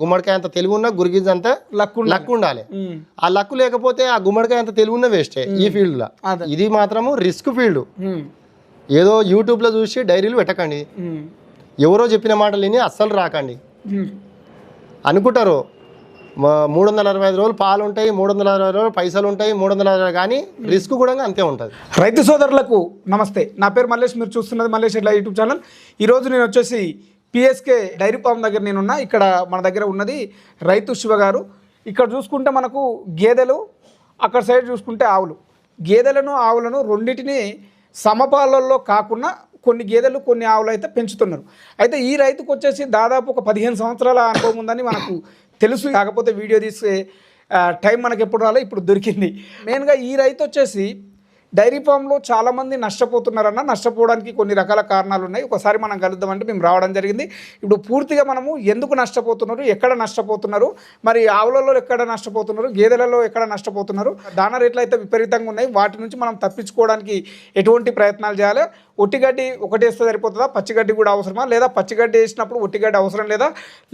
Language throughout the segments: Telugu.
గుమ్మడికాయ అంత తెలివి ఉన్నా గురిగింజ అంత లక్ ఉండాలి. లక్ ఉండాలి. ఆ లక్ లేకపోతే ఆ గుమ్మడికాయ అంత తెలివి ఉన్న వేస్టే ఈ ఫీల్డ్లో అదే. ఇది మాత్రము రిస్క్ ఫీల్డ్. ఏదో యూట్యూబ్లో చూసి డైరీలు పెట్టకండి. ఎవరో చెప్పిన మాటలు విని అస్సలు రాకండి. అనుకుంటారు మూడు వందల అరవై ఐదు రోజులు పాలు ఉంటాయి మూడు వందల అరవై రోజులు పైసలు ఉంటాయి మూడు వందల అరవై కానీ రిస్క్ కూడా అంతే ఉంటుంది రైతు సోదరులకు నమస్తే నా పేరు మల్లేష్ మీరు చూస్తున్నది మల్లేష్ ఇట్లా యూట్యూబ్ ఛానల్ ఈరోజు నేను వచ్చేసి పిఎస్కే డైరీ ఫామ్ దగ్గర నేనున్నా. ఇక్కడ మన దగ్గర ఉన్నది రైతు శివ గారు. ఇక్కడ చూసుకుంటే మనకు గేదెలు అక్కడ సైడ్ చూసుకుంటే ఆవులు. గేదెలను ఆవులను రెండింటిని సమపాలల్లో కాకుండా కొన్ని గేదెలు కొన్ని ఆవులు అయితే పెంచుతున్నారు. అయితే ఈ రైతుకు వచ్చేసి దాదాపు ఒక పదిహేను సంవత్సరాల అనుభవం ఉందని మనకు తెలుసు. కాకపోతే వీడియో తీసే టైం మనకు ఎప్పుడు రాలే ఇప్పుడు దొరికింది. మెయిన్గా ఈ రైతు వచ్చేసి డైరీ ఫామ్లో చాలామంది నష్టపోతున్నారన్న నష్టపోవడానికి కొన్ని రకాల కారణాలు ఉన్నాయి ఒకసారి మనం కలుద్దామంటే మేము రావడం జరిగింది. ఇప్పుడు పూర్తిగా మనము ఎందుకు నష్టపోతున్నారు? ఎక్కడ నష్టపోతున్నారు? మరి ఆవులలో ఎక్కడ నష్టపోతున్నారు? గేదెలలో ఎక్కడ నష్టపోతున్నారు? దాన రేట్లు అయితే విపరీతంగా ఉన్నాయి. వాటి నుంచి మనం తప్పించుకోవడానికి ఎటువంటి ప్రయత్నాలు చేయాలి? ఒట్టిగడ్డి ఒకటి వేస్తే సరిపోతుందా? పచ్చిగడ్డి కూడా అవసరమా? లేదా పచ్చిగడ్డి వేసినప్పుడు ఒట్టిగడ్డి అవసరం లేదా?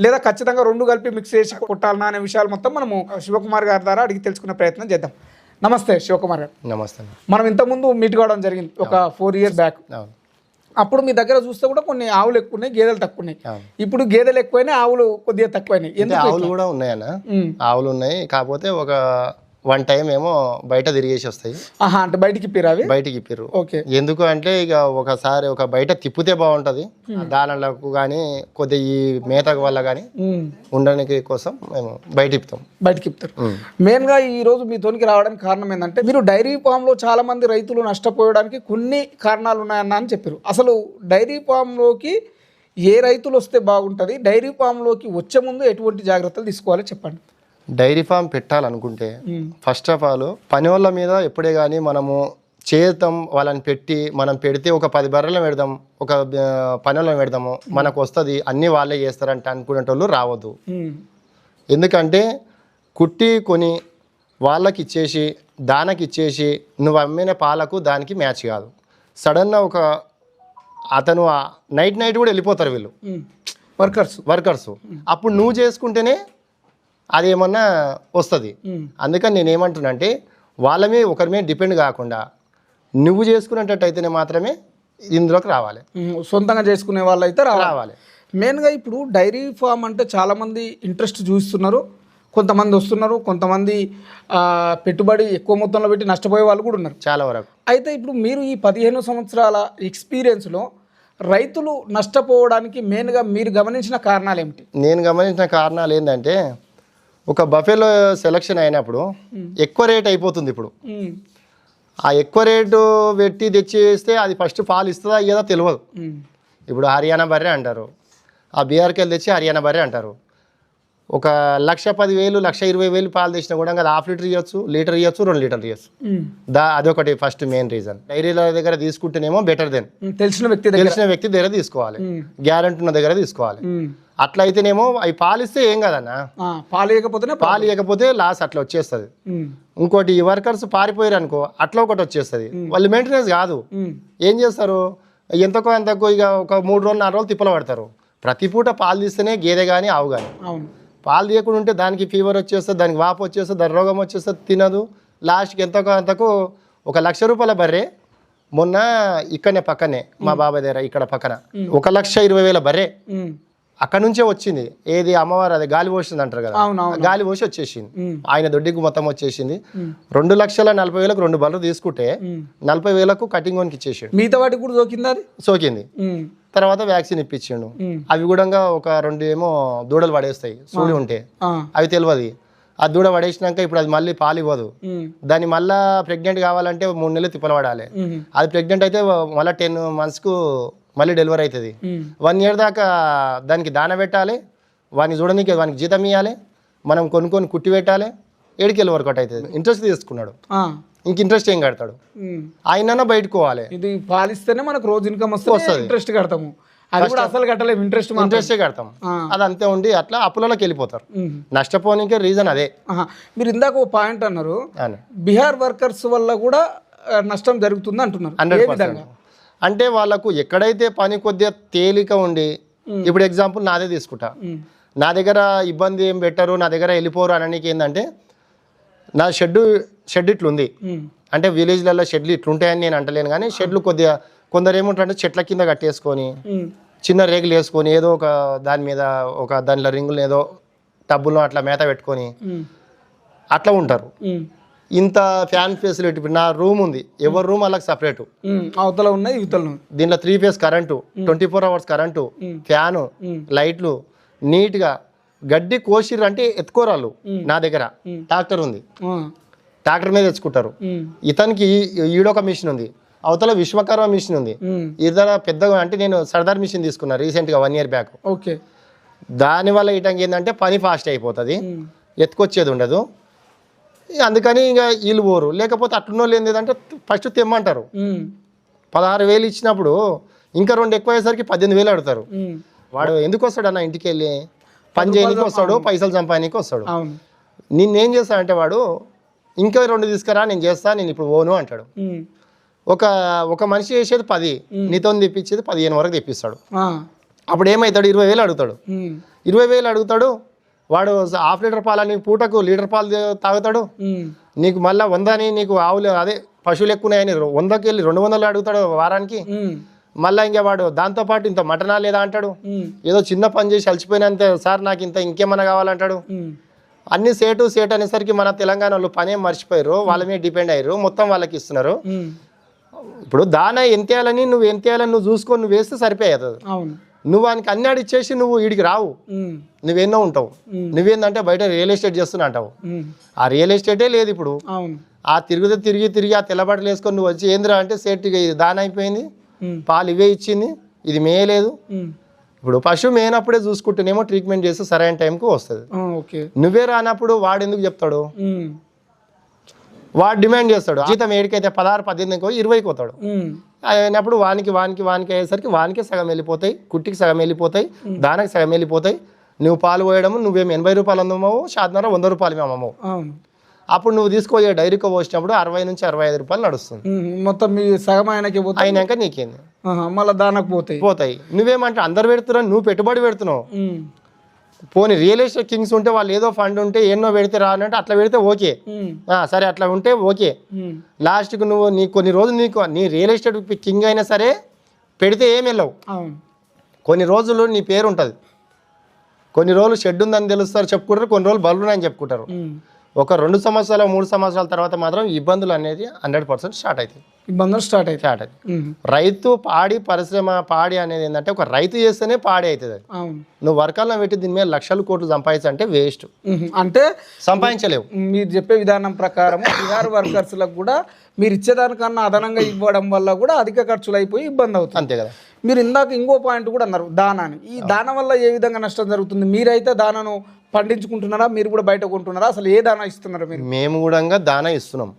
లేదా ఖచ్చితంగా రెండు కలిపి మిక్స్ చేసి కొట్టాలన్నా అనే విషయాలు మొత్తం మనము శివకుమార్ గారి ద్వారా అడిగి తెలుసుకునే ప్రయత్నం చేద్దాం. నమస్తే శివకుమార్ గారు. నమస్తే మనం ఇంతకుముందు మీట్ కావడం జరిగింది ఒక ఫోర్ ఇయర్స్ బ్యాక్ అప్పుడు మీ దగ్గర చూస్తే కూడా కొన్ని ఆవులు ఎక్కువ ఉన్నాయి గేదెలు తక్కువ ఉన్నాయి. ఇప్పుడు గేదెలు ఎక్కువైనాయి ఆవులు కొద్దిగా తక్కువైనాయి. ఆవులు కూడా ఉన్నాయన్న. ఆవులు ఉన్నాయి కాకపోతే ఒక వన్ టైం ఏమో బయట తిరిగేసి వస్తాయి. ఆహా అంటే బయటికి పిరా అవి? బయటికి ఇప్పిర్రు. ఓకే. ఎందుకు అంటే ఇక ఒకసారి ఒక బయట తిప్పితే బాగుంటుంది. దానాలకు కానీ కొద్దిగా ఈ మేత వల్ల కానీ. ఉండడానికి కోసం మేము బయట ఇప్పుతాం బయటికి ఇస్తారు మెయిన్గా ఈ రోజు మీ తోనికి రావడానికి కారణం ఏంటంటే మీరు డైరీ ఫామ్లో చాలా మంది రైతులు నష్టపోయడానికి కొన్ని కారణాలు ఉన్నాయన్న అని చెప్పారు అసలు డైరీ ఫామ్లోకి ఏ రైతులు వస్తే బాగుంటుంది? డైరీ ఫామ్లోకి వచ్చే ముందు ఎటువంటి జాగ్రత్తలు తీసుకోవాలో చెప్పండి. డైరీ ఫామ్ పెట్టాలనుకుంటే. ఫస్ట్ ఆఫ్ ఆల్ పని వాళ్ళ మీద ఎప్పుడే కానీ మనము చేతాం వాళ్ళని పెట్టి మనం పెడితే ఒక పది బర్రెలను పెడదాం ఒక పని వాళ్ళని పెడదాము మనకు వస్తుంది అన్నీ వాళ్ళే చేస్తారంటే అనుకునేటోళ్ళు రావద్దు. ఎందుకంటే కుట్టి కొని వాళ్ళకి ఇచ్చేసి దానకి ఇచ్చేసి నువ్వు అమ్మిన పాలకు దానికి మ్యాచ్ కాదు. సడన్గా ఒక అతను నైట్ నైట్ కూడా వెళ్ళిపోతారు వీళ్ళు. వర్కర్స్. వర్కర్స్. అప్పుడు నువ్వు చేసుకుంటేనే అది ఏమన్నా వస్తుంది. అందుకని నేను ఏమంటున్నా అంటే వాళ్ళ మీద ఒకరి మీద డిపెండ్ కాకుండా నువ్వు చేసుకునేటట్టయితేనే మాత్రమే ఇందులోకి రావాలి. సొంతంగా చేసుకునే వాళ్ళు అయితే రావాలి. మెయిన్గా ఇప్పుడు డైరీ ఫామ్ అంటే చాలామంది ఇంట్రెస్ట్ చూస్తున్నారు కొంతమంది వస్తున్నారు. కొంతమంది పెట్టుబడి ఎక్కువ మొత్తంలో పెట్టి నష్టపోయే వాళ్ళు కూడా ఉన్నారు. చాలా వరకు. అయితే ఇప్పుడు మీరు ఈ పదిహేను సంవత్సరాల ఎక్స్పీరియన్స్లో రైతులు నష్టపోవడానికి మెయిన్గా మీరు గమనించిన కారణాలు ఏమిటి? నేను గమనించిన కారణాలు ఏంటంటే ఒక బఫేలో సెలక్షన్ అయినప్పుడు ఎక్కువ రేట్ అయిపోతుంది ఇప్పుడు. ఆ ఎక్కువ రేటు పెట్టి తెచ్చేస్తే అది ఫస్ట్ పాలు ఇస్తుందా అయ్యేదా తెలియదు ఇప్పుడు హర్యానా బర్రె అంటారు. ఆ బీఆర్కి తెచ్చి హర్యానా బర్రె అంటారు. ఒక లక్ష పదివేలు లక్ష ఇరవై వేలు పాలు తెచ్చినా కూడా అది హాఫ్ లీటర్ ఇవ్వచ్చు లీటర్ ఇవ్వచ్చు రెండు లీటర్లు ఇవ్వచ్చు దా అదొకటి ఫస్ట్ మెయిన్ రీజన్. డైరీల దగ్గర తీసుకుంటేనేమో బెటర్ దెన్. తెలిసిన వ్యక్తి దగ్గర. తెలిసిన వ్యక్తి దగ్గర తీసుకోవాలి. గ్యారంటీ ఉన్న దగ్గర తీసుకోవాలి. ఉమ్, అట్లా అయితేనేమో అవి పాలిస్తే ఏం కదన్నా? పాలు ఇవ్వకపోతేనే పా- పాలు ఇవ్వకపోతే లాస్ అట్లా వచ్చేస్తుంది. ఇంకోటి ఈ వర్కర్స్ పారిపోయారు అనుకో అట్లా ఒకటి వచ్చేస్తుంది. వాళ్ళు మెయింటెనెన్స్ కాదు. ఏం చేస్తారు? ఎంతకో ఎంతకో ఇక ఒక మూడు రోజులు నాలుగు రోజులు తిప్పలు పడతారు. ప్రతి పూట పాలు తీస్తేనే గేదె కానీ ఆవు కానీ పాలు తీయకుండా ఉంటే దానికి ఫీవర్ వచ్చేస్తుంది దానికి వాపు వచ్చేస్తుంది దాని రోగం వచ్చేస్తుంది తినదు. లాస్ట్కి ఎంతకో అంతకు ఒక లక్ష రూపాయల బర్రె మొన్న ఇక్కడనే పక్కనే మా బాబాయ్ దగ్గర ఇక్కడ పక్కన. ఒక లక్ష ఇరవై వేల బర్రె అక్కడ నుంచే వచ్చింది. ఏది అమ్మవారు అది గాలి పోసింది అంటారు కదా. గాలి పోసి వచ్చేసింది. ఆయన దొడ్డికి మొత్తం వచ్చేసింది. రెండు లక్షల నలభై వేలకు రెండు బర్రెలు తీసుకుంటే. నలభై వేలకు కటింగ్ వన్కి ఇచ్చేసాడు. మిగతా వాటికి కూడా సోకింది ఉమ్, తర్వాత వ్యాక్సిన్ ఇప్పించిండు. అవి కూడా ఒక రెండు ఏమో దూడలు పడేస్తాయి సూడి ఉంటే. అవి తెలియదు ఆ దూడ పడేసినాక ఇప్పుడు అది మళ్ళీ పాలు ఇవ్వదు దాన్ని మళ్ళా ప్రెగ్నెంట్ కావాలంటే మూడు నెలలు తిప్పలు పడాలి అది ప్రెగ్నెంట్ అయితే మళ్ళీ టెన్ మంత్స్కు మళ్ళీ డెలివరీ అవుతుంది వన్ ఇయర్ దాకా దానికి దాన పెట్టాలి. వానికి చూడడానికి వానికి జీతం ఇవ్వాలి మనం కొనుక్కొని కుట్టి పెట్టాలి ఏడికెళ్ళి వర్కౌట్ అవుతుంది. ఇంట్రెస్ట్ తీసుకున్నాడు. ఇంక ఇంట్రెస్ట్ ఏం కడతాడు. ఆయన బయటకోవాలి ఇది పాలిస్తేనే మనకు రోజు ఇన్కమ్ వస్తుంది. ఇంట్రెస్ట్ కడతాము. అది కూడా అసలు కట్టలేము ఇంట్రెస్ట్ ఇంట్రెస్టే కడతాం. అది అంతే ఉండి అట్లా అప్పులలోకి వెళ్ళిపోతారు. నష్టపోనికే రీజన్ అదే. మీరు ఇందాక ఒక పాయింట్ అన్నారు. అని బీహార్ వర్కర్స్ వల్ల కూడా నష్టం జరుగుతుంది అంటున్నారు. Hundred percent. అంటే వాళ్ళకు ఎక్కడైతే పని కొద్దిగా తేలిక ఉండి ఇప్పుడు ఎగ్జాంపుల్ నాదే తీసుకుంటా. నా దగ్గర ఇబ్బంది ఏం పెట్టరు నా దగ్గర వెళ్ళిపోరు అనడానికి ఏంటంటే నా షెడ్ షెడ్ ఇట్లుంది. అంటే విలేజ్లలో షెడ్లు ఇట్లుంటాయని నేను అంటలేను కానీ షెడ్లు కొద్దిగా కొందరు ఏముంటారంటే చెట్ల కింద కట్టేసుకొని చిన్న రేగులు వేసుకొని ఏదో ఒక దాని మీద ఒక దానిలో రింగులు ఏదో టబ్బుల్లో అట్లా మేత పెట్టుకొని అట్లా ఉంటారు. ఇంత ఫ్యాన్ ఫెసిలిటీ నా రూమ్ ఉంది. ఎవరి రూమ్ వాళ్ళకి సపరేట్. అవతల ఉన్నాయి ఇవతల. దీనిలో three phase current twenty four hours current fan. లైట్లు నీట్గా గడ్డి కోసిర్రు అంటే ఎత్తుకోరాళ్ళు నా దగ్గర. ట్రాక్టర్ ఉంది. ట్రాక్టర్ మీద తెచ్చుకుంటారు ఇతనికి ఈడొక మిషన్ ఉంది. అవతల విశ్వకర్మ మిషన్ ఉంది. ఇతర పెద్దగా అంటే నేను సర్దార్ మిషన్ తీసుకున్నా రీసెంట్గా వన్ ఇయర్ బ్యాక్. ఓకే. దానివల్ల ఇటంగా ఏంటంటే పని ఫాస్ట్ అయిపోతుంది. ఎత్తుకొచ్చేది ఉండదు. అందుకని ఇక వీళ్ళు పోరు. లేకపోతే అట్లున్న వాళ్ళు ఏంటంటే ఫస్ట్ తెమ్మంటారు. పదహారు వేలు ఇచ్చినప్పుడు ఇంకా రెండు ఎక్కువ అయ్యేసరికి పద్దెనిమిది వేలు అడుగుతారు. ఉమ్, వాడు ఎందుకు వస్తాడు అన్న ఇంటికి వెళ్ళి పని చేయడానికి వస్తాడు పైసలు సంపాదనకి వస్తాడు నిన్నేం చేస్తానంటే వాడు ఇంకా రెండు తీసుకురా నేను చేస్తా నేను ఇప్పుడు ఓను అంటాడు. ఒక ఒక మనిషి చేసేది పది నీతో తెప్పించేది పదిహేను వరకు తెప్పిస్తాడు. అప్పుడు ఏమవుతాడు ఇరవై వేలు అడుగుతాడు. ఇరవై వేలు అడుగుతాడు వాడు హాఫ్ లీటర్ పాలని పూటకు లీటర్ పాలు తాగుతాడు. నీకు మళ్ళీ వందని నీకు ఆవులు అదే పశువులు ఎక్కువన్నాయని వందకి వెళ్ళి రెండు వందలు అడుగుతాడు వారానికి. మళ్ళీ ఇంకా వాడు దాంతోపాటు ఇంత మటనా లేదా అంటాడు? ఏదో చిన్న పని చేసి అలసిపోయినంత సార్ నాకు ఇంత ఇంకేమన్నా కావాలంటాడు? అన్ని సేటు సేట్ అనేసరికి మన తెలంగాణ వాళ్ళు పనేం మర్చిపోయారు. వాళ్ళ మీద డిపెండ్ అయ్యారు. మొత్తం వాళ్ళకి ఇస్తున్నారు. ఇప్పుడు దాన ఎంత వేయాలని నువ్వు ఎంత వేయాలని నువ్వు చూసుకొని నువ్వు వేస్తే సరిపోయేది. నువ్వు వానికి అన్ని అడిచేసి నువ్వు వీడికి రావు. నువ్వెన్నో ఉంటావు. నువ్వేందంటే బయట రియల్ ఎస్టేట్ చేస్తున్నా అంటావు. ఆ రియల్ ఎస్టేటే లేదు ఇప్పుడు. ఆ తిరుగుతూ తిరిగి తిరిగి ఆ తెల్లబట్టలు వేసుకొని నువ్వు వచ్చి ఏందిరా అంటే సేట్ దాని అయిపోయింది. పాలు ఇవే ఇచ్చింది. ఇది మేయలేదు. ఇప్పుడు పశువు మేనప్పుడే చూసుకుంటేనేమో ట్రీట్మెంట్ చేస్తే సరైన టైంకి వస్తుంది. నువ్వే రానప్పుడు వాడు ఎందుకు చెప్తాడు? వాడు డిమాండ్ చేస్తాడు. జీతం ఏడికైతే పదహారు పద్దెనిమిదికో ఇరవైకి పోతాడు. అయినప్పుడు వానికి వానికి వానికి అయ్యేసరికి వానికే సగం వెళ్ళిపోతాయి కుట్టికి సగం వెళ్ళిపోతాయి దానికి సగం వెళ్ళిపోతాయి. నువ్వు పాలు పోయడము నువ్వేం ఎనభై రూపాయలు అందమవు షాద్నర వంద రూపాయలు మేము అమ్మవు అప్పుడు నువ్వు తీసుకోయే డైరీకో పోసినప్పుడు అరవై నుంచి అరవై ఐదు రూపాయలు నడుస్తుంది. మొత్తం మీ సగం ఆయనకి అయినాక నీకేంది? మళ్ళీ దానికి పోతాయి. పోతాయి. నువ్వేమంటే అందరు పెడుతున్నావు నువ్వు పెట్టుబడి పెడుతున్నావు. పోనీ రియల్ ఎస్టేట్ కింగ్స్ ఉంటే వాళ్ళు ఏదో ఫండ్ ఉంటే ఎన్నో పెడితే రా అన్నట్టు అట్లా పెడితే ఓకే. సరే అట్లా ఉంటే ఓకే. లాస్ట్కి నువ్వు నీ కొన్ని రోజులు నీకు నీ రియల్ ఎస్టేట్ కింగ్ అయినా సరే పెడితే ఏం వెళ్ళవు. కొన్ని రోజులు నీ పేరు ఉంటుంది. కొన్ని రోజులు షెడ్ ఉందని తెలుస్తారు చెప్పుకుంటారు. కొన్ని రోజులు బల్లు ఉన్నాయని చెప్పుకుంటారు. ఒక రెండు సంవత్సరాలు మూడు సంవత్సరాల తర్వాత మాత్రం ఇబ్బందులు అనేది హండ్రెడ్ పర్సెంట్ స్టార్ట్ అవుతాయి ఇబ్బందులు స్టార్ట్ అవుతాయి స్టార్ట్ అవుతాయి రైతు పాడి పరిశ్రమ పాడి అనేది ఏంటంటే ఒక రైతు చేస్తేనే పాడి అవుతుంది నువ్వు వర్కాలను పెట్టి దీని మీద లక్షల కోట్లు సంపాదించంటే వేస్ట్ అంటే సంపాదించలేవు. మీరు చెప్పే విధానం ప్రకారం బీహార్ వర్కర్స్లకు కూడా మీరు ఇచ్చేదానికన్నా అదనంగా ఇవ్వడం వల్ల కూడా అధిక ఖర్చులు అయిపోయి ఇబ్బంది అవుతుంది. అంతే కదా. మీరు ఇందాక ఇంకో పాయింట్ కూడా అన్నారు దానాని ఈ దాన వల్ల ఏ విధంగా నష్టం జరుగుతుంది? మీరైతే దానను పండించుకుంటున్నారా? మీరు కూడా బయట కొంటున్నారా? అసలు ఏ దానా ఇస్తున్నారు మీరు? మేము కూడా దానా ఇస్తున్నాం.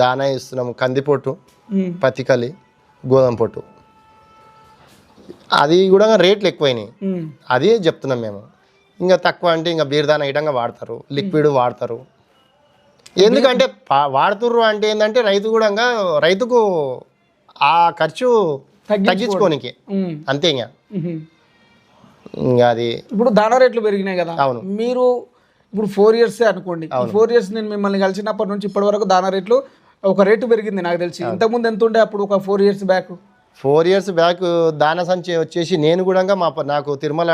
దానా ఇస్తున్నాం కందిపొట్టు ఉమ్, పత్తికలి గోధుమ పొట్టు. అది కూడా రేట్లు ఎక్కువైనాయి. అది చెప్తున్నాం మేము. ఇంకా తక్కువ అంటే ఇంకా బీర్దాన ఐటంగా వాడతారు. లిక్విడ్ వాడతారు. ఎందుకంటే వాడుతుర్రు అంటే ఏంటంటే రైతు కూడా రైతుకు ఆ ఖర్చు తగ్గించుకోనికి అంతే. ఇంకా. అది ఇప్పుడు దాన రేట్లు పెరిగినాయి కదా. అవును. మీరు ఇప్పుడు ఫోర్ ఇయర్స్ అనుకోండి. ఫోర్ ఇయర్స్ నేను మిమ్మల్ని కలిసినప్పటి నుంచి ఇప్పటి వరకు దాన రేట్లు ఒక రేటు పెరిగింది నాకు తెలిసి. ఇంతకుముందు ఎంత ఉండే అప్పుడు ఒక four years back four years back దాన సంచి వచ్చేసి నేను కూడా మా నాకు తిరుమల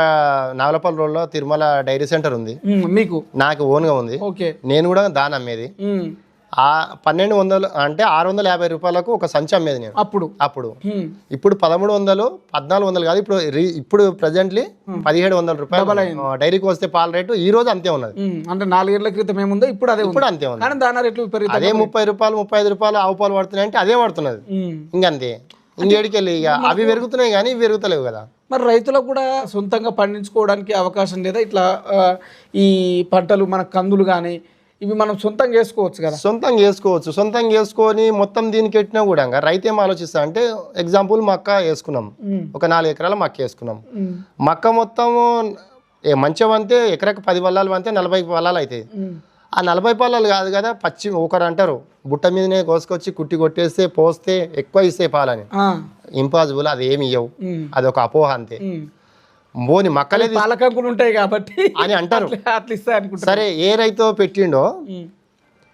నావలపల్లి రోడ్లో తిరుమల డైరీ సెంటర్ ఉంది. మీకు? నాకు ఓన్గా ఉంది. ఓకే. నేను కూడా దాన అమ్మేది. ఆ పన్నెండు వందలు అంటే ఆరు వందల యాభై రూపాయలకు ఒక సంచి అమ్మేది నేను. అప్పుడు? అప్పుడు. ఇప్పుడు పదమూడు వందలు పద్నాలుగు వందలు కాదు ఇప్పుడు ఇప్పుడు ప్రజెంట్లీ పదిహేడు వందల రూపాయలు డైరీకి వస్తే పాల రేటు ఈ రోజు అంతే ఉన్నది. అంటే నాలుగేళ్ళ క్రితం ఏముందో ఇప్పుడు అదే ఉంది. ఇప్పుడు అంతే ఉంది. కానీ దాన రేట్లు అదే ముప్పై రూపాయలు ముప్పై ఐదు రూపాయలు ఆవు పాలు పడుతున్నాయి అంటే అదే పడుతున్నది. ఇంకంతే ఇంకేడికెళ్ళి ఇక అవి పెరుగుతున్నాయి కానీ ఇవి పెరుగుతలేవు కదా. మరి రైతులకు కూడా సొంతంగా పండించుకోవడానికి అవకాశం లేదా? ఇట్లా ఈ పంటలు మన కందులు కానీ ఇవి మనం సొంతంగా వేసుకోవచ్చు కదా. సొంతం చేసుకోవచ్చు. సొంతం చేసుకొని మొత్తం దీనికి పెట్టినా కూడా రైతు ఏం ఆలోచిస్తా అంటే ఎగ్జాంపుల్ మక్క వేసుకున్నాం. ఒక నాలుగు ఎకరాల మక్క వేసుకున్నాం. మక్క మొత్తము ఏ మంచం అంతే ఎకరకు పది వల్లాలు అంతే నలభై వల్లాలు అవుతాయి. ఆ నలభై పాలాలు కాదు కదా పచ్చి ఒకరు అంటారు బుట్ట మీదనే కోసుకొచ్చి కుట్టి కొట్టేస్తే పోస్తే ఎక్కువ ఇస్తే పాలని. ఇంపాసిబుల్ అది ఏమి ఇవ్వవు అది ఒక అపోహ అంతే. మోని మక్కలే పాలకంకులు ఉంటాయి కాబట్టి అని అంటారు. అట్లా అనుకుంటా సరే ఏ రైతు పెట్టిండో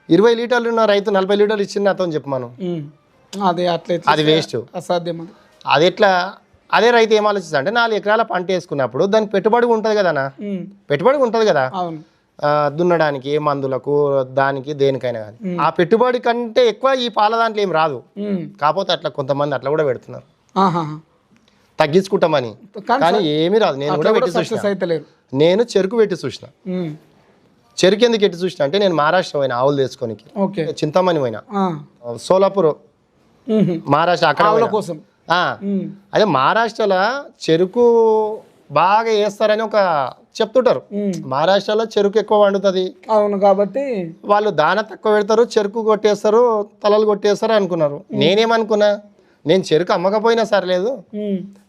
ఇరవై లీటర్లు ఉన్న రైతు నలభై లీటర్లు ఇచ్చింది అతను చెప్పు మనం. అదే అట్లా అది వేస్ట్. అసాధ్యం అది. ఎట్లా అదే రైతు ఏం ఆలోచిస్తా అంటే నాలుగు ఎకరాల పంట వేసుకున్నప్పుడు దానికి పెట్టుబడి ఉంటుంది కదా పెట్టుబడి ఉంటుంది కదా? దున్నడానికి మందులకు దానికి దేనికైనా కానీ ఆ పెట్టుబడి కంటే ఎక్కువ ఈ పాల దాంట్లో ఏం రాదు. కాకపోతే అట్లా కొంతమంది అట్లా కూడా పెడుతున్నారు. తగ్గించుకుంటామని. కానీ ఏమీ రాదు. నేను కూడా పెట్టి చూసిన. నేను చెరుకు పెట్టి చూసిన. చెరుకు ఎందుకు ఎట్టి చూసిన అంటే నేను మహారాష్ట్ర పోయిన ఆవులు తెచ్చుకోనికి. ఓకే. చింతామణి పోయిన. సోలాపూర్. మహారాష్ట్ర అక్కడ. కోసం. అదే మహారాష్ట్రలో చెరుకు బాగా వేస్తారని ఒక చెప్తుంటారు. మహారాష్ట్రలో చెరుకు ఎక్కువ వండుతుంది అవును కాబట్టి వాళ్ళు దాన తక్కువ పెడతారు చెరుకు కొట్టేస్తారు తలలు కొట్టేస్తారు అనుకున్నారు. నేనేమనుకున్నా? నేను చెరుకు అమ్మకపోయినా సర్లేదు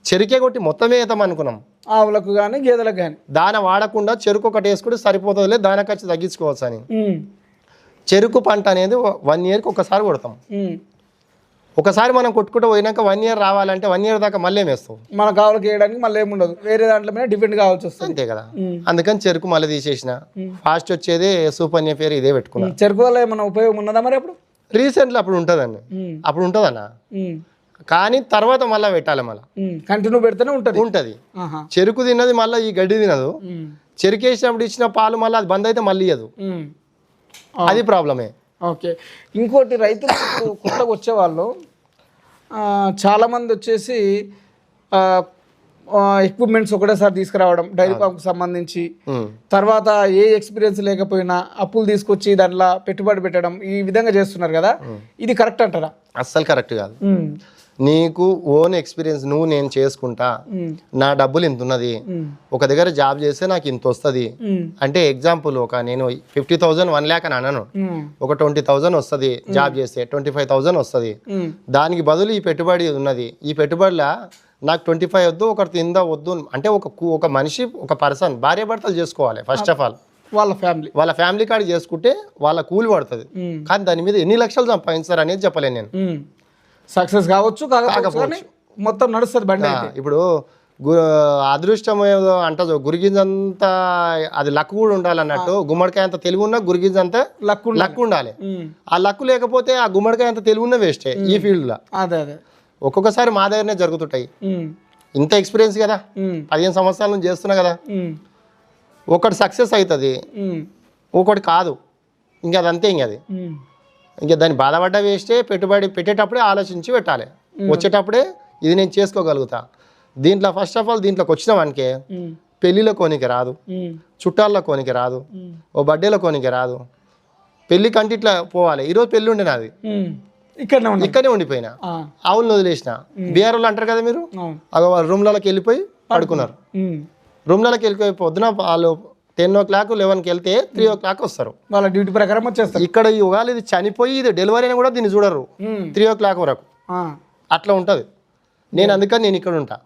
చెరుకే కొట్టి మొత్తమే వేద్దాం అనుకున్నాం. ఆవులకు కానీ గేదెలకు కానీ దాన వాడకుండా చెరుకు ఒకటి వేసుకుంటే సరిపోతుందిలే దాన ఖర్చు తగ్గించుకోవచ్చు అని. చెరుకు పంట అనేది వన్ ఇయర్కి ఒకసారి కొడతాం. ఒకసారి మనం కొట్టుకుంటూ పోయినాక వన్ ఇయర్ రావాలంటే వన్ ఇయర్ దాకా మళ్ళీ వేస్తాం? మన కావులకి వేయడానికి మళ్ళీ ఏముండదు వేరే దాంట్లో మీద డిపెండ్ కావాల్సి వస్తుంది. అంతే కదా. అందుకని చెరుకు మళ్ళీ తీసేసిన. ఫాస్ట్ వచ్చేది సూపన్య పేరు ఇదే పెట్టుకున్నా. చెరుకు వల్ల ఏమైనా ఉపయోగం ఉన్నదా మరి అప్పుడు? రీసెంట్లీ అప్పుడు ఉంటుందండి. అప్పుడు ఉంటుందన్న? కానీ తర్వాత మళ్ళీ పెట్టాలి మళ్ళీ. కంటిన్యూ పెడితేనే ఉంటుంది. ఉంటుంది. చెరుకు తిన్నది మళ్ళీ ఈ గడ్డి తినదు. చెరుకు వేసినప్పుడు ఇచ్చిన పాలు మళ్ళీ అది బంద్ అయితే మళ్ళీ ఇయ్యదు. అది ప్రాబ్లమే. ఓకే. ఇంకోటి రైతులు కొత్తగా వచ్చేవాళ్ళు చాలామంది వచ్చేసి ఎక్విప్మెంట్స్ ఒకటేసారి తీసుకురావడం డైరీ ఫామ్కి సంబంధించి. తర్వాత ఏ ఎక్స్పీరియన్స్ లేకపోయినా అప్పులు తీసుకొచ్చి దాంట్లో పెట్టుబడి పెట్టడం ఈ విధంగా చేస్తున్నారు కదా. ఇది కరెక్ట్ అంటారా? అస్సలు కరెక్ట్ కాదు. నీకు ఓన్ ఎక్స్పీరియన్స్ నువ్వు నేను చేసుకుంటా. నా డబ్బులు ఇంత ఉన్నది ఒక దగ్గర జాబ్ చేస్తే నాకు ఇంత వస్తుంది. అంటే ఎగ్జాంపుల్ ఒక నేను ఫిఫ్టీ థౌజండ్ వన్ ల్యాక్ అని అనను. ఒక ట్వంటీ థౌజండ్ వస్తుంది జాబ్ చేస్తే ట్వంటీ ఫైవ్ థౌజండ్ వస్తుంది. దానికి బదులు ఈ పెట్టుబడి ఉన్నది. ఈ పెట్టుబడిలో నాకు ట్వంటీ ఫైవ్ వద్దు ఒకటి తిందా వద్దు అంటే ఒక ఒక మనిషి ఒక పర్సన్ భార్య భర్తలు చేసుకోవాలి ఫస్ట్ ఆఫ్ ఆల్ వాళ్ళ ఫ్యామిలీ వాళ్ళ ఫ్యామిలీ కార్డు చేసుకుంటే వాళ్ళ కూలి పడుతుంది. కానీ దాని మీద ఎన్ని లక్షలు సంపాదించారు అనేది చెప్పలేను నేను. సక్సెస్ కావచ్చు కానీ మొత్తం నడుస్తుంది బండి ఇప్పుడు అదృష్టం ఏదో అంటది. గురిగింజంతా అది లక్ కూడా ఉండాలన్నట్టు గుమ్మడికాయ అంత తెలివి ఉన్న గురిగింజంతా లక్ ఉండాలి. లక్ ఉండాలి. ఆ లక్ లేకపోతే ఆ గుమ్మడికాయ అంత తెలివి ఉన్న వేస్టే ఈ ఫీల్డ్లో. అదే అదే. ఒక్కొక్కసారి మా దగ్గరనే జరుగుతుంటాయి. ఇంత ఎక్స్పీరియన్స్ కదా. పదిహేను సంవత్సరాల నుంచి చేస్తున్నా కదా. ఒకటి సక్సెస్ అవుతుంది. ఒకటి కాదు. ఇంకా అదంతే ఇంక అది. ఇంకా దాన్ని బాధపడ్డ వేస్టే పెట్టుబడి పెట్టేటప్పుడే ఆలోచించి పెట్టాలి. వచ్చేటప్పుడే ఇది నేను చేసుకోగలుగుతా. దీంట్లో ఫస్ట్ ఆఫ్ ఆల్ దీంట్లోకి వచ్చినామనికే పెళ్ళిలో కోనికి రాదు. చుట్టాల్లో కోనికి రాదు. ఓ బర్త్డేలో కోనికి రాదు. పెళ్ళి కంటి ఇట్లా పోవాలి ఈరోజు పెళ్ళి ఉండే నాది. ఇక్కడనే ఉండిపోయినా. ఆవులను వదిలేసిన. బీఆర్ వాళ్ళు అంటారు కదా మీరు? అగో వాళ్ళ రూమ్లలోకి వెళ్ళిపోయి పడుకున్నారు. రూమ్లలోకి వెళ్ళిపోయి పొద్దున వాళ్ళు టెన్ ఓ క్లాక్ లెవెన్కి వెళ్తే త్రీ ఓ క్లాక్ వస్తారు. వాళ్ళ డ్యూటీ ప్రకారం వచ్చేస్తారు. ఇక్కడ ఈ ఒకవేళ ఇది చనిపోయి ఇది డెలివరీ అయినా కూడా దీన్ని చూడరు. త్రీ ఓ క్లాక్ వరకు. అట్లా ఉంటుంది. నేను అందుకని నేను ఇక్కడ ఉంటా.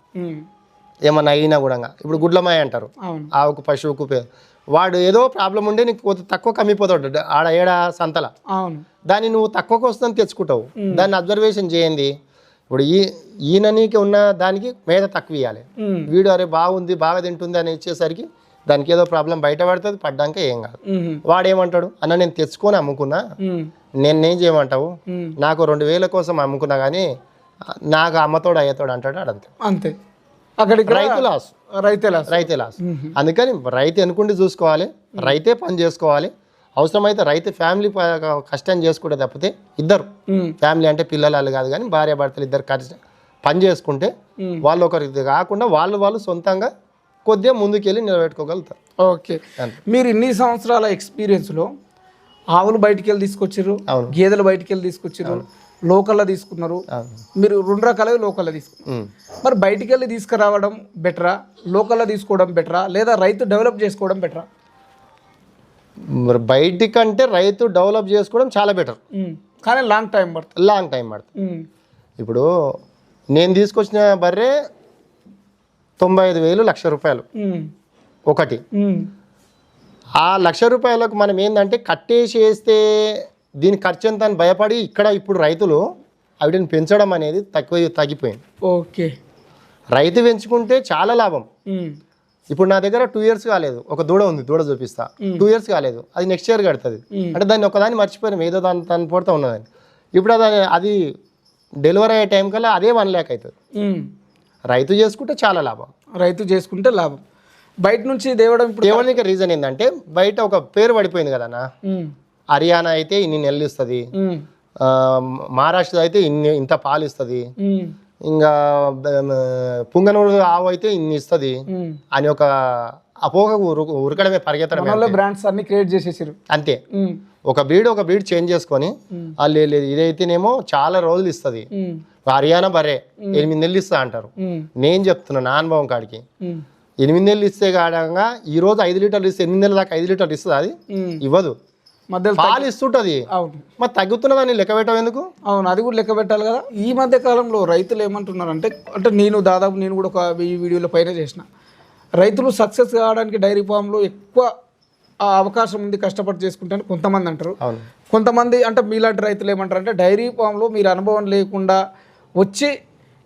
ఏమన్నా అయినా కూడా ఇప్పుడు గుడ్లమాయ అంటారు. ఆవుకు పశువుకు వాడు ఏదో ప్రాబ్లం ఉండే నీకు తక్కువ కమ్మిపోతాడు. ఆడ ఏడ సంతల. దాన్ని నువ్వు తక్కువకు వస్తుందని తెచ్చుకుంటావు. దాన్ని అబ్జర్వేషన్ చేయండి. ఇప్పుడు ఈ ఈయన నీకు ఉన్న దానికి మీద తక్కువ ఇవ్వాలి వీడు అరే బాగుంది బాగా తింటుంది అని ఇచ్చేసరికి దానికి ఏదో ప్రాబ్లం బయట పడుతుంది పడ్డాక ఏం కాదు. ఉమ్, వాడు ఏమంటాడు అన్న నేను తెచ్చుకొని అమ్ముకున్నా. నేను చేయమంటావు. నాకు రెండు వేల కోసం అమ్ముకున్నా కానీ నాకు అమ్మతోడు అయ్యతోడు అంటాడు ఆడంతే. అంతే. అక్కడికి రైతు లాస్. రైతే లాస్. రైతే లాస్. అందుకని రైతు ఎనుకుండి చూసుకోవాలి రైతే పని చేసుకోవాలి. అవసరమైతే రైతు ఫ్యామిలీ కష్టం చేసుకుంటే తప్పితే ఇద్దరు. ఫ్యామిలీ అంటే పిల్లలు కాదు కానీ భార్య భర్తలు ఇద్దరు కలిసి పని చేసుకుంటే. వాళ్ళు ఒకరికి కాకుండా వాళ్ళు వాళ్ళు సొంతంగా కొద్దిగా ముందుకెళ్ళి నిలబెట్టుకోగలుగుతారు ఓకే. మీరు ఇన్ని సంవత్సరాల ఎక్స్పీరియన్స్లో ఆవులు బయటికి వెళ్ళి తీసుకొచ్చారు. గేదెలు బయటికి వెళ్ళి తీసుకొచ్చారు లోకల్లో తీసుకున్నారు. మీరు రెండు రకాలుగా లోకల్లో తీసుకున్నారు. మరి బయటికి వెళ్ళి తీసుకురావడం బెటరా? లోకల్లో తీసుకోవడం బెటరా? లేదా రైతు డెవలప్ చేసుకోవడం బెటరా? మరి బయటి కంటే రైతు డెవలప్ చేసుకోవడం చాలా బెటర్. కానీ లాంగ్ టైం పడుతుంది. లాంగ్ టైం పడుతుంది. ఇప్పుడు నేను తీసుకొచ్చిన బర్రె తొంభై ఐదు వేలు లక్ష రూపాయలు. ఒకటి. ఆ లక్ష రూపాయలకు మనం ఏంటంటే కట్టేసి వేస్తే దీని ఖర్చు ఎంత అని భయపడి ఇక్కడ ఇప్పుడు రైతులు వీటిని పెంచడం అనేది తక్కువ తగ్గిపోయింది. ఓకే. రైతు పెంచుకుంటే చాలా లాభం. ఇప్పుడు నా దగ్గర టూ ఇయర్స్ కాలేదు. ఒక దూడ ఉంది దూడ చూపిస్తా. టూ ఇయర్స్ కాలేదు. అది నెక్స్ట్ ఇయర్ కడుతుంది. అంటే దాన్ని ఒకదాన్ని మర్చిపోయినాం. ఏదో దాని దాని పోతా ఉన్నదని. ఇప్పుడు అది అది డెలివరీ అయ్యే టైం కల్లా అదే వన్ ల్యాక్ అవుతుంది. రైతు చేసుకుంటే చాలా లాభం రైతు చేసుకుంటే లాభం బయట నుంచి తేవడం ఇప్పుడు దేవునికి రీజన్ ఏంటంటే బయట ఒక పేరు పడిపోయింది కదన్నా ఉమ్. హర్యానా అయితే ఇన్ని నెలలు ఇస్తుంది. మహారాష్ట్ర అయితే ఇన్ని ఇంత పాలు ఇస్తుంది. ఇంకా పుంగనూరు ఆవు అయితే ఇన్ని ఇస్తుంది. అని ఒక అపోహ ఉరు ఉరకడమే పరిగెత్తడమే మనలో బ్రాండ్స్ అన్ని క్రియేట్ చేసేసారు అంతే. ఒక బ్రీడ్ ఒక బ్రీడ్ చేంజ్ చేసుకొని. వాళ్ళు లేదు ఇదైతేనేమో చాలా రోజులు ఇస్తుంది. హర్యానా బరే ఎనిమిది నెలలు ఇస్తా అంటారు. నేను చెప్తున్నా నా అనుభవం కాడికి. ఎనిమిది నెలలు ఇస్తే కాడంగా ఈ రోజు ఐదు లీటర్లు ఇస్తే ఎనిమిది నెలల దాకా ఐదు లీటర్లు ఇస్తుంది అది. ఇవ్వదు పాలు ఇస్తుంటది అవును మరి తగ్గుతున్నదని లెక్క పెట్టడం ఎందుకు అవును అది కూడా లెక్క పెట్టాలి కదా ఈ మధ్య కాలంలో రైతులు ఏమంటున్నారంటే అంటే నేను దాదాపు నేను కూడా ఒక వెయ్యి వీడియోల పైన చేసిన రైతులు సక్సెస్ కావడానికి డైరీ ఫామ్లో ఎక్కువ ఆ అవకాశం ఉంది కష్టపడి చేసుకుంటాను కొంతమంది అంటారు. అవును. కొంతమంది అంటే మీలాంటి రైతులు ఏమంటారు అంటే డైరీ ఫామ్లో మీరు అనుభవం లేకుండా వచ్చి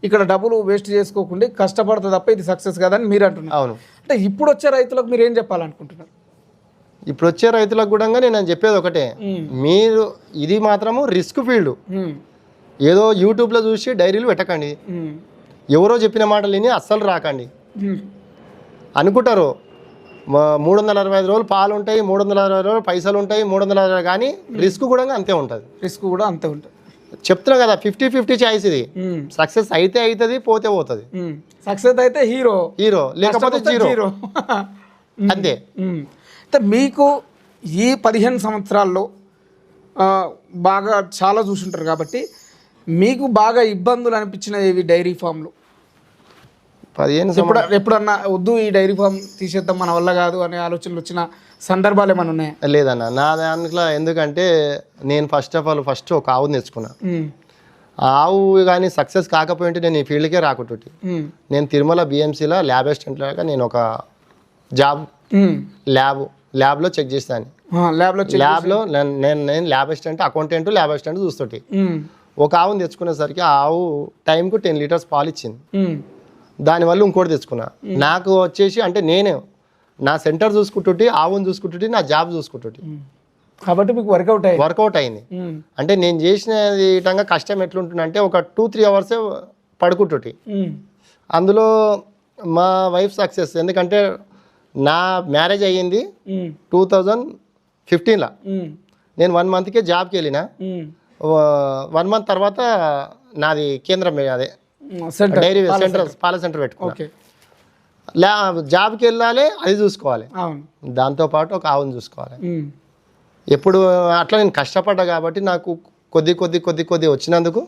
ఇక్కడ డబ్బులు వేస్ట్ చేసుకోకుండా కష్టపడతా తప్ప ఇది సక్సెస్ కాదని మీరు అంటున్నారు. అవును. అంటే ఇప్పుడు వచ్చే రైతులకు మీరు ఏం చెప్పాలనుకుంటున్నారు? ఇప్పుడు వచ్చే రైతులకు కూడా నేను చెప్పేది ఒకటే. మీరు ఇది మాత్రము రిస్క్ ఫీల్డ్. ఏదో యూట్యూబ్లో చూసి డైరీలు పెట్టకండి. ఎవరో చెప్పిన మాటలు విని అస్సలు రాకండి. అనుకుంటారు. మూడు వందల అరవై ఐదు రోజులు పాలు ఉంటాయి మూడు వందల అరవై రోజులు పైసలు ఉంటాయి మూడు వందల అరవై కానీ రిస్క్ కూడా అంతే ఉంటుంది. రిస్క్ కూడా అంతే ఉంటుంది. చెప్తున్నా కదా ఫిఫ్టీ ఫిఫ్టీ ఛాయిస్ ఇది. సక్సెస్ అయితే అవుతుంది పోతే పోతుంది. సక్సెస్ అయితే హీరో. హీరో లేకపోతే జీరో. అంతే. మీకు ఈ పదిహేను సంవత్సరాల్లో బాగా చాలా చూసుంటారు కాబట్టి మీకు బాగా ఇబ్బందులు అనిపించిన ఇవి డైరీ ఫామ్లు? పదిహేను ఎప్పుడు ఎప్పుడన్నా వద్దు ఈ డైరీ ఫామ్ తీసేద్దాం మన వల్ల కాదు అనే ఆలోచనలు వచ్చిన సందర్భాలు ఏమైనా ఉన్నాయా? లేదన్న. నా దాంట్లో ఎందుకంటే నేను ఫస్ట్ ఆఫ్ ఆల్ ఫస్ట్ ఒక ఆవుని తెచ్చుకున్నా ఆవు కానీ సక్సెస్ కాకపోయింటే నేను ఈ ఫీల్డ్కే రాకుంటుంటి ఉమ్. నేను తిరుమల బిఎంసీలో ల్యాబ్ అసిస్టెంట్ లాగా నేను ఒక జాబ్. ల్యాబ్ ల్యాబ్లో చెక్ చేస్తాను ల్యాబ్లో ల్యాబ్లో నేను నేను lab assistant accountant lab assistant చూస్తుంటే. ఒక ఆవుని తెచ్చుకునేసరికి ఆ ఆవు టైంకు టెన్ లీటర్స్ పాలు ఇచ్చింది. దానివల్ల ఇంకోటి తెచ్చుకున్నా నాకు వచ్చేసి అంటే నేను నా సెంటర్ చూసుకుంటుంటే ఆవుని చూసుకుంటుంటే నా జాబ్ చూసుకుంటుంటే. కాబట్టి మీకు వర్కౌట్ అయ్యింది వర్కౌట్ అయింది. అంటే నేను చేసిన విధంగా కష్టం ఎట్లుంటుందంటే ఒక టూ త్రీ అవర్సే పడుకుంటుంటే. అందులో మా వైఫ్ సక్సెస్ ఎందుకంటే నా మ్యారేజ్ అయ్యింది. టూ థౌజండ్ ఫిఫ్టీన్లో. నేను వన్ మంత్కే జాబ్కి వెళ్ళిన. వన్ మంత్ తర్వాత నాది కేంద్రం అదే డైరీ సెంటర్ పాల సెంటర్ పెట్టుకున్నా. ఓకే లా జాబ్కి వెళ్ళాలి అది చూసుకోవాలి. దాంతోపాటు ఒక ఆవును చూసుకోవాలి. ఎప్పుడు అట్లా నేను కష్టపడ్డా కాబట్టి నాకు కొద్ది కొద్ది కొద్ది కొద్ది వచ్చినందుకు.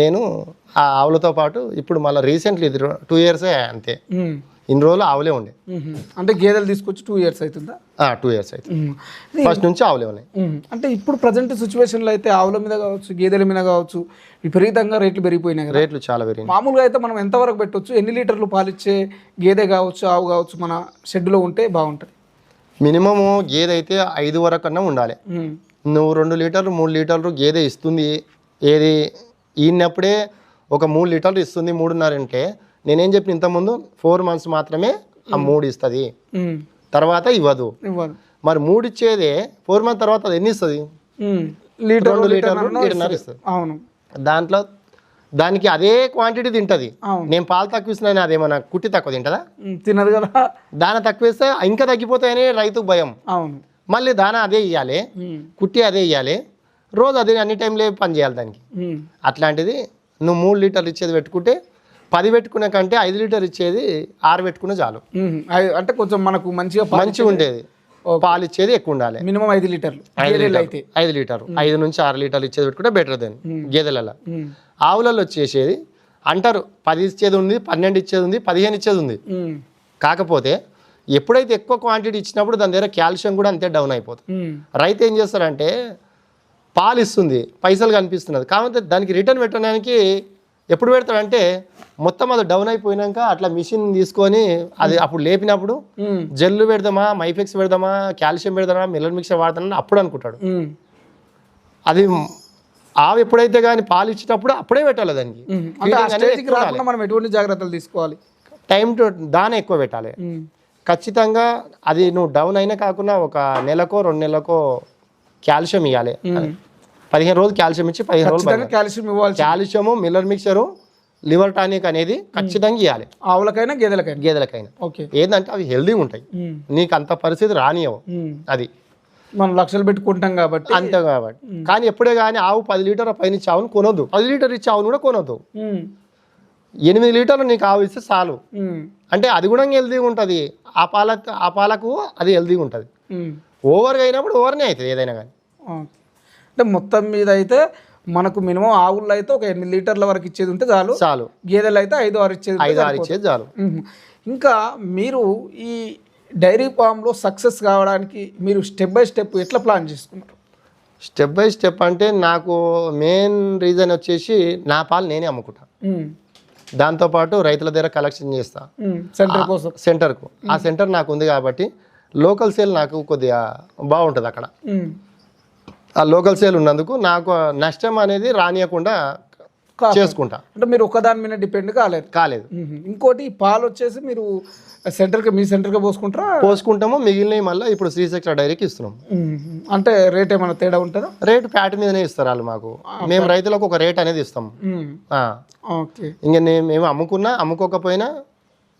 నేను ఆ ఆవులతో పాటు ఇప్పుడు మళ్ళీ రీసెంట్లీ ఇది టూ ఇయర్సే అంతే. ఇన్ని రోజులు ఆవులే ఉండే. అంటే గేదెలు తీసుకొచ్చి టూ ఇయర్స్ అవుతుందా టూ ఇయర్స్ ఉమ్. ఫస్ట్ నుంచి ఆవులే ఉన్నాయి. అంటే ఇప్పుడు ప్రజెంట్ సిచ్యువేషన్లో అయితే ఆవుల మీద కావచ్చు గేదెల మీద కావచ్చు విపరీతంగా రేట్లు పెరిగిపోయినాయి కదా. రేట్లు చాలా పెరిగినాయి. మామూలుగా అయితే మనం ఎంతవరకు పెట్టొచ్చు? ఎన్ని లీటర్లు పాలిచ్చే గేదె కావచ్చు ఆవు కావచ్చు మన షెడ్లో ఉంటే బాగుంటుంది. మినిమము గేదె అయితే ఐదు వరకు అన్నా ఉండాలి. నువ్వు రెండు లీటర్లు మూడు లీటర్లు గేదె ఇస్తుంది. ఏది ఈనప్పుడే ఒక మూడు లీటర్లు ఇస్తుంది మూడున్నర అంటే నేనేం చెప్పిన ఇంతకుముందు? ఫోర్ మంత్స్ మాత్రమే ఆ మూడు ఇస్తుంది. తర్వాత ఇవ్వదు. మరి మూడు ఇచ్చేదే ఫోర్ మంత్ తర్వాత అది ఎన్ని ఇస్తుంది. లీటర్ లీటర్లు లీటర్న్నర ఇస్తుంది. అవును. దాంట్లో దానికి అదే క్వాంటిటీ తింటది. నేను పాలు తక్కువ ఇస్తున్నా అదేమన్నా కుట్టి తక్కువ తింటదా. తినదు కదా. దాన తక్కువ ఇస్తే ఇంకా తగ్గిపోతాయని రైతుకు భయం. అవును. మళ్ళీ దాన అదే ఇవ్వాలి. కుట్టి అదే ఇవ్వాలి రోజు అదే అన్ని టైంలో పని చేయాలి దానికి. అట్లాంటిది నువ్వు మూడు లీటర్లు ఇచ్చేది పెట్టుకుంటే పది పెట్టుకునే కంటే ఐదు లీటర్ ఇచ్చేది ఆరు పెట్టుకునే చాలు. అంటే కొంచెం మనకు మంచిగా మంచిగా ఉండేది. పాలు ఇచ్చేది ఎక్కువ ఉండాలి. మినిమం ఐదు లీటర్లు. అయితే. ఐదు లీటర్ ఐదు నుంచి ఆరు లీటర్లు ఇచ్చేది పెట్టుకుంటే బెటర్ దెన్ గేదెలలో. ఆవులలో వచ్చేసేది. అంటారు పది ఇచ్చేది ఉంది పన్నెండు ఇచ్చేది ఉంది పదిహేను ఇచ్చేది ఉంది. కాకపోతే ఎప్పుడైతే ఎక్కువ క్వాంటిటీ ఇచ్చినప్పుడు దాని దగ్గర కాల్షియం కూడా అంతే డౌన్ అయిపోతుంది. రైతు ఏం చేస్తారంటే పాలు ఇస్తుంది పైసలు కనిపిస్తున్నది. కాకపోతే దానికి రిటర్న్ పెట్టడానికి ఎప్పుడు పెడతాడంటే మొత్తం అది డౌన్ అయిపోయినాక అట్లా మిషన్ తీసుకొని అది అప్పుడు లేపినప్పుడు ఉమ్. జెల్లు పెడదామా మైఫెక్స్ పెడదామా కాల్షియం పెడదామా మిల్లర్ మిక్సర్ వాడతామని అప్పుడు అనుకుంటాడు. ఉమ్. అది ఆవు ఎప్పుడైతే కానీ పాలు ఇచ్చేటప్పుడు అప్పుడే పెట్టాలి దానికి. మనం ఎటువంటి జాగ్రత్తలు తీసుకోవాలి? టైం టు దాన ఎక్కువ పెట్టాలి. ఖచ్చితంగా అది నువ్వు డౌన్ అయినా కాకుండా ఒక నెలకో రెండు నెలలకో కాల్షియం ఇవ్వాలి పదిహేను రోజులు కాల్షియం ఇచ్చి పదిహేను రోజులు కాల్షియం ఇవ్వాలి కాల్షియము మిల్లర్ మిక్చరు లివర్ టానిక్ అనేది ఖచ్చితంగా ఇవ్వాలి ఆవులకైనా గేదెలకైనా? గేదెలకైనా. ఓకే. ఏంటంటే అవి హెల్దీగా ఉంటాయి. నీకు అంత పరిస్థితి రానియవు. అది. మనం లక్షలు పెట్టుకుంటాం కాబట్టి. అంతే కాబట్టి. కానీ ఎప్పుడే కానీ ఆవు పది లీటర్ పైన ఇచ్చి ఆవును కొనొద్దు. పది లీటర్ ఇచ్చి ఆవును కూడా కొనొద్దు. ఎనిమిది లీటర్లు నీకు ఆవు ఇస్తే చాలు. అంటే అది కూడా హెల్దీగా ఉంటుంది. ఆ పాల ఆ పాలకు అది హెల్దీగా ఉంటుంది. ఓవర్గా అయినప్పుడు ఓవర్నే అవుతుంది ఏదైనా కానీ. అంటే మొత్తం మీద అయితే మనకు మినిమం ఆవుల్లో అయితే ఒక ఎనిమిది లీటర్ల వరకు ఇచ్చేది ఉంటే చాలు చాలు గేదెలు అయితే ఐదు ఆరు ఇచ్చేది ఐదు ఆరు. ఇచ్చేది చాలు. ఇంకా మీరు ఈ డైరీ ఫామ్లో సక్సెస్ కావడానికి మీరు స్టెప్ బై స్టెప్ ఎట్లా ప్లాన్ చేసుకున్నారు స్టెప్ బై స్టెప్ అంటే నాకు మెయిన్ రీజన్ వచ్చేసి నా పాలు నేనే అమ్ముకుంటా మ్మ్. దాంతోపాటు రైతుల దగ్గర కలెక్షన్ చేస్తా. సెంటర్ కోసం సెంటర్కు ఆ సెంటర్ నాకు ఉంది కాబట్టి లోకల్ సేల్ నాకు కొద్దిగా బాగుంటుంది అక్కడ. ఆ లోకల్ సేల్ ఉన్నందుకు నాకు నష్టం అనేది రానియకుండా. చేసుకుంటా. అంటే మీరు ఒక్కదాని మీద డిపెండ్ కాలేదు. కాలేదు. ఇంకోటి పాలు వచ్చేసి మీరు సెంటర్కి మీ సెంటర్కి పోసుకుంటారా? పోసుకుంటాము. మిగిలినవి మళ్ళీ ఇప్పుడు శ్రీశక్ర డైరీకి ఇస్తున్నాం. అంటే రేట్ ఏమైనా తేడా ఉంటుందా? రేటు ప్యాట్ మీదనే ఇస్తారు వాళ్ళు మాకు. మేము రైతులకు ఒక రేట్ అనేది ఇస్తాం. ఓకే. ఇంకా నేను మేము అమ్ముకున్నా అమ్ముకోకపోయినా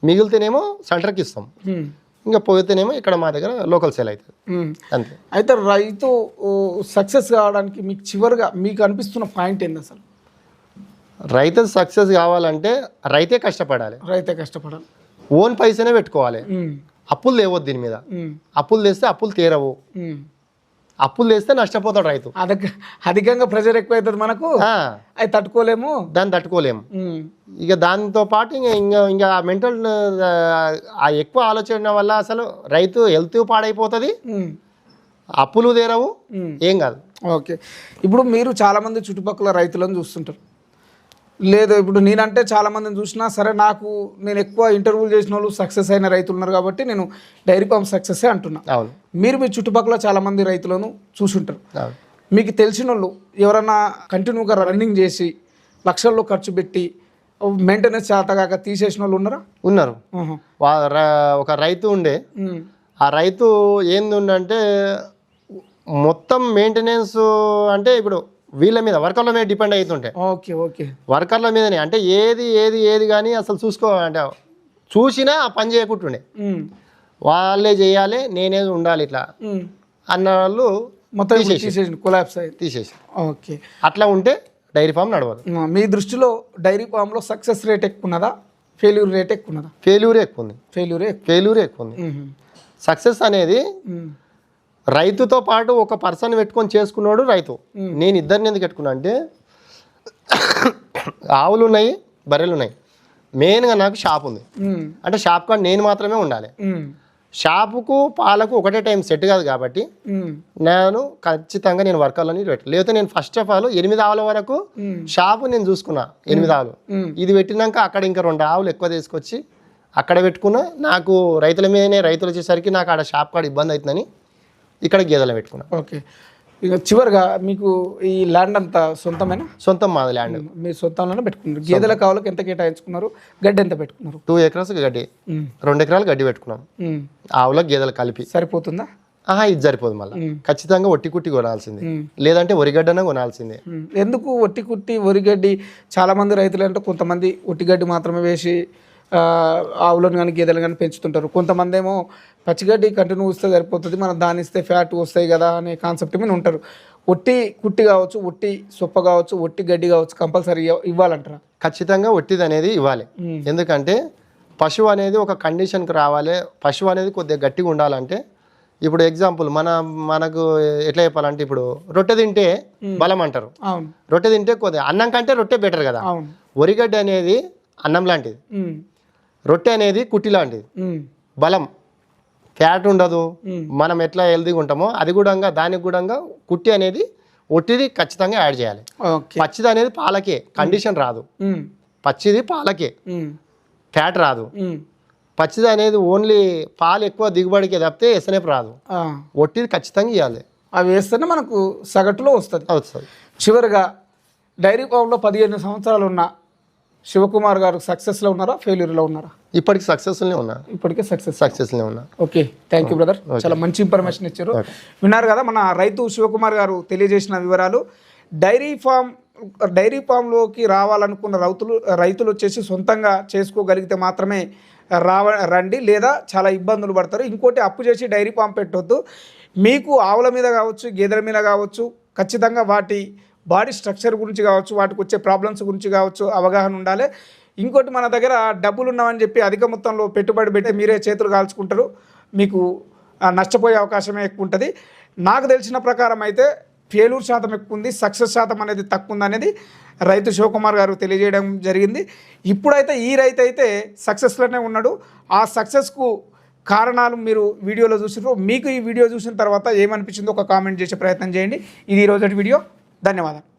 మిగిలితేనేమో సెంటర్కి ఇస్తాం. ఇంకా పోతేనేమో ఇక్కడ మా దగ్గర లోకల్ సేల్ అవుతుంది. అంతే అయితే రైతు సక్సెస్ కావడానికి మీకు చివరిగా మీకు అనిపిస్తున్న పాయింట్ ఏంది అసలు రైతు సక్సెస్ కావాలంటే రైతే కష్టపడాలి రైతే కష్టపడాలి ఓన్ పైసనే పెట్టుకోవాలి. అప్పులు లేవద్దు దీని మీద. అప్పులు తెస్తే అప్పులు తీరవు. అప్పులు తెస్తే నష్టపోతాడు రైతు. అధిక అధికంగా ప్రెషర్ ఎక్కువ అవుతుంది మనకు అవి తట్టుకోలేము. దాన్ని తట్టుకోలేము. ఇక దాంతో పాటు ఇంకా ఇంకా ఇంకా మెంటల్ ఆ ఎక్కువ ఆలోచన వల్ల అసలు రైతు హెల్త్ పాడైపోతుంది. అప్పులు తీరవు. ఏం కాదు. ఓకే. ఇప్పుడు మీరు చాలామంది చుట్టుపక్కల రైతులను చూస్తుంటారు. లేదు ఇప్పుడు నేనంటే చాలా మందిని చూసినా సరే నాకు నేను ఎక్కువ ఇంటర్వ్యూలు చేసిన వాళ్ళు సక్సెస్ అయిన రైతులు ఉన్నారు కాబట్టి నేను డైరీ ఫామ్ సక్సెస్ అంటున్నా. మీరు మీ చుట్టుపక్కల చాలా మంది రైతులను చూసుంటారు. మీకు తెలిసిన వాళ్ళు ఎవరన్నా కంటిన్యూగా రన్నింగ్ చేసి లక్షల్లో ఖర్చు పెట్టి మెయింటెనెన్స్ చేతగాక తీసేసిన వాళ్ళు ఉన్నారా? ఉన్నారు. ఒక రైతు ఉండే. ఆ రైతు ఏంది ఉండంటే మొత్తం మెయింటెనెన్స్ అంటే ఇప్పుడు వీళ్ళ మీద వర్కర్ల మీద డిపెండ్ అవుతుంటే ఓకే ఓకే. వర్కర్ల మీదనే అంటే ఏది ఏది ఏది కానీ అసలు చూసుకో అంటే చూసినా ఆ పని చేయకుంటుండే. వాళ్ళే చేయాలి నేనే ఉండాలి ఇట్లా. అన్న వాళ్ళు మొత్తం తీసేసి. అయ్యింది తీసేసి. ఓకే. అట్లా ఉంటే డైరీ ఫామ్ నడవదు. మీ దృష్టిలో డైరీ ఫామ్లో సక్సెస్ రేట్ ఎక్కువ ఉన్నదా ఫెయిల్యూర్ రేట్ ఎక్కువ ఉన్నదా ఫెయిల్యూరే ఎక్కువ ఉంది ఫెయిల్యూరే ఫెయిల్యూరే ఎక్కువ ఉంది సక్సెస్ అనేది రైతుతో పాటు ఒక పర్సన్ పెట్టుకొని చేసుకున్నాడు రైతు. నేను ఇద్దరిని ఎందుకు పెట్టుకున్నా అంటే ఆవులు ఉన్నాయి బర్రెలు ఉన్నాయి మెయిన్గా నాకు షాప్ ఉంది. అంటే షాప్ కాడ నేను మాత్రమే ఉండాలి. షాపుకు పాలకు ఒకటే టైం సెట్ కాదు కాబట్టి నేను ఖచ్చితంగా నేను వర్కర్లని పెట్టాను లేకపోతే నేను ఫస్ట్ ఆఫ్ ఆల్ ఎనిమిది ఆవుల వరకు షాపు నేను చూసుకున్నా ఎనిమిది ఆవులు. ఇది పెట్టినాక అక్కడ ఇంకా రెండు ఆవులు ఎక్కువ తీసుకొచ్చి అక్కడ పెట్టుకున్నా నాకు రైతుల మీదనే రైతులు వచ్చేసరికి నాకు ఆడ షాప్ కాడ ఇబ్బంది అవుతుందని ఇక్కడ గేదెలు పెట్టుకున్నా. ఓకే. ఇక చివరిగా మీకు ఈ ల్యాండ్ అంతా సొంతమేనా? సొంతం మాది ల్యాండ్. మీ సొంతంలోనే పెట్టుకున్నారు. గేదెల కావాలకి ఎంత కేటాయించుకున్నారు? గడ్డి ఎంత పెట్టుకున్నారు? టూ ఎకరాస్ గడ్డి. రెండు ఎకరాలు గడ్డి పెట్టుకున్నాం. ఆవులకు గేదెలు కలిపి. సరిపోతుందా? ఆహా ఇది సరిపోదు మళ్ళీ. ఖచ్చితంగా ఒట్టి కుట్టి కొనాల్సిందే. లేదంటే వరిగడ్డన కొనాల్సిందే. ఎందుకు ఒట్టి కుట్టి వరిగడ్డి చాలామంది రైతులు అంటే కొంతమంది ఒట్టిగడ్డి మాత్రమే వేసి ఆవులను కానీ గేదెలు కానీ పెంచుతుంటారు. కొంతమంది ఏమో పచ్చిగడ్డి కంటిన్యూ ఇస్తే సరిపోతుంది మనం దాన్ని ఇస్తే ఫ్యాట్ వస్తాయి కదా అనే కాన్సెప్ట్ మీద ఉంటారు. ఒట్టి కుట్టి కావచ్చు ఒట్టి సొప్ప కావచ్చు ఒట్టి గడ్డి కావచ్చు కంపల్సరీ ఇవ్వాలంటారా? ఖచ్చితంగా ఒట్టిది అనేది ఇవ్వాలి. ఎందుకంటే పశువు అనేది ఒక కండిషన్కి రావాలి. పశువు అనేది కొద్దిగా గట్టిగా ఉండాలంటే ఇప్పుడు ఎగ్జాంపుల్ మన మనకు ఎట్లా చెప్పాలంటే ఇప్పుడు రొట్టె తింటే బలం అంటారు. రొట్టె తింటే కొద్దిగా అన్నం కంటే రొట్టె బెటర్ కదా. వరిగడ్డ అనేది అన్నం లాంటిది. రొట్టె అనేది కుట్టి లాంటిది. బలం. ఫ్యాట్ ఉండదు. మనం ఎట్లా హెల్తీగా ఉంటామో అది కూడా దానికి కూడా కుట్టి అనేది ఒట్టిది ఖచ్చితంగా యాడ్ చేయాలి. పచ్చిది అనేది పాలకే కండిషన్ రాదు. పచ్చిది పాలకే. ఫ్యాట్ రాదు. పచ్చిది అనేది ఓన్లీ పాలు ఎక్కువ దిగుబడికి తప్పితే ఎస్ఎన్ఎఫ్ రాదు. ఒట్టిది ఖచ్చితంగా ఇవ్వాలి. అవి వేస్తేనే మనకు సగటులో వస్తుంది. వస్తుంది చివరిగా డైరీ ఫామ్లో పదిహేను సంవత్సరాలు ఉన్న శివకుమార్ గారు సక్సెస్లో ఉన్నారా? ఫెయిల్యూర్లో ఉన్నారా? ఇప్పటికి సక్సెస్ఫుల్నే ఉన్నా. ఇప్పటికే సక్సెస్ సక్సెస్ఫుల్నే ఉన్నా. ఓకే థ్యాంక్ యూ బ్రదర్ చాలా మంచి ఇన్ఫర్మేషన్ ఇచ్చారు. విన్నారు కదా మన రైతు శివకుమార్ గారు తెలియజేసిన వివరాలు. డైరీ ఫామ్ డైరీ ఫామ్లోకి రావాలనుకున్న రైతులు రైతులు వచ్చేసి సొంతంగా చేసుకోగలిగితే మాత్రమే రావ రండి లేదా చాలా ఇబ్బందులు పడతారు. ఇంకోటి అప్పు చేసి డైరీ ఫామ్ పెట్టొద్దు. మీకు ఆవుల మీద కావచ్చు గేదెల మీద కావచ్చు ఖచ్చితంగా వాటి బాడీ స్ట్రక్చర్ గురించి కావచ్చు వాటికి వచ్చే ప్రాబ్లమ్స్ గురించి కావచ్చు అవగాహన ఉండాలి. ఇంకోటి మన దగ్గర డబ్బులు ఉన్నామని చెప్పి అధిక మొత్తంలో పెట్టుబడి పెట్టి మీరే చేతులు కాల్చుకుంటారు. మీకు నష్టపోయే అవకాశమే ఎక్కువ ఉంటుంది. నాకు తెలిసిన ప్రకారం అయితే ఫెయిల్యూర్ శాతం ఎక్కువ ఉంది సక్సెస్ శాతం అనేది తక్కువ ఉంది అనేది రైతు శివకుమార్ గారు తెలియజేయడం జరిగింది. ఇప్పుడైతే ఈ రైతు అయితే సక్సెస్లోనే ఉన్నాడు. ఆ సక్సెస్కు కారణాలు మీరు వీడియోలో చూసినారు మీకు ఈ వీడియో చూసిన తర్వాత ఏమనిపించిందో ఒక కామెంట్ చేసే ప్రయత్నం చేయండి. ఇది ఈ వీడియో. ధన్యవాదాలు.